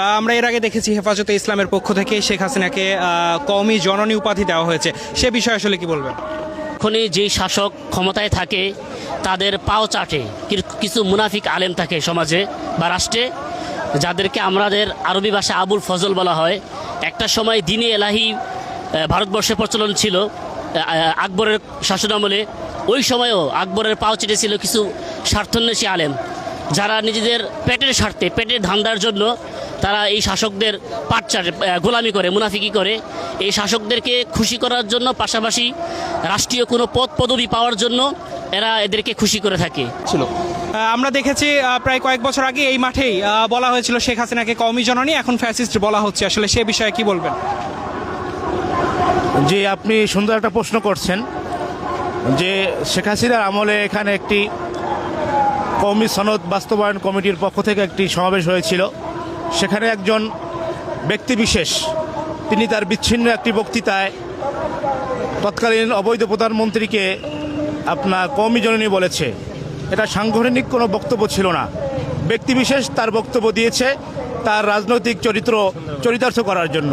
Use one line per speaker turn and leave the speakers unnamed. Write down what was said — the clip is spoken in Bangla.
আমরা এর আগে দেখেছি হেফাজতে ইসলামের পক্ষ থেকে শেখ হাসিনাকে কওমি জননী উপাধি দেওয়া হয়েছে। সে বিষয়ে আসলে কি বলবেন?
এখনই যেই শাসক ক্ষমতায় থাকে, তাদের পাও চাটে। কিছু মুনাফিক আলেম থাকে সমাজে বা রাষ্ট্রে, যাদেরকে আমাদের আরবি ভাষা আবুল ফজল বলা হয়। একটা সময় দিনে এলাহি ভারতবর্ষে প্রচলন ছিল আকবরের শাসনামলে ওই সময়ও আকবরের পাও চেটেছিল কিছু স্বার্থন্বেষী আলেম, যারা নিজেদের পেটের স্বার্থে, পেটের ধান্দার জন্য তারা এই শাসকদের পাটচার গোলামি করে মুনাফিকি করে। এই শাসকদেরকে খুশি করার জন্য পাশাপাশি রাষ্ট্রীয় কোনো পদ পদবি পাওয়ার জন্য এরা এদেরকে খুশি করে থাকে।
ছিল। আমরা দেখেছি প্রায় কয়েক বছর আগে এই মাঠেই বলা হয়েছিল শেখ হাসিনাকে কওমি জননী এখন ফ্যাসিস্ট বলা হচ্ছে। আসলে সে বিষয়ে কি বলবেন?
যে আপনি সুন্দর একটা প্রশ্ন করছেন যে শেখ হাসিনার আমলে এখানে একটি কওমি সনদ বাস্তবায়ন কমিটির পক্ষ থেকে একটি সমাবেশ হয়েছিল। সেখানে একজন ব্যক্তি বিশেষ, তিনি তার বিচ্ছিন্ন একটি বক্তৃতায় তৎকালীন অবৈধ প্রধানমন্ত্রীকে আপনার কওমি জননী বলেছে। এটা সাংগঠনিক কোনো বক্তব্য ছিল না। ব্যক্তিবিশেষ তার বক্তব্য দিয়েছে তার রাজনৈতিক চরিত্র চরিতার্থ করার জন্য।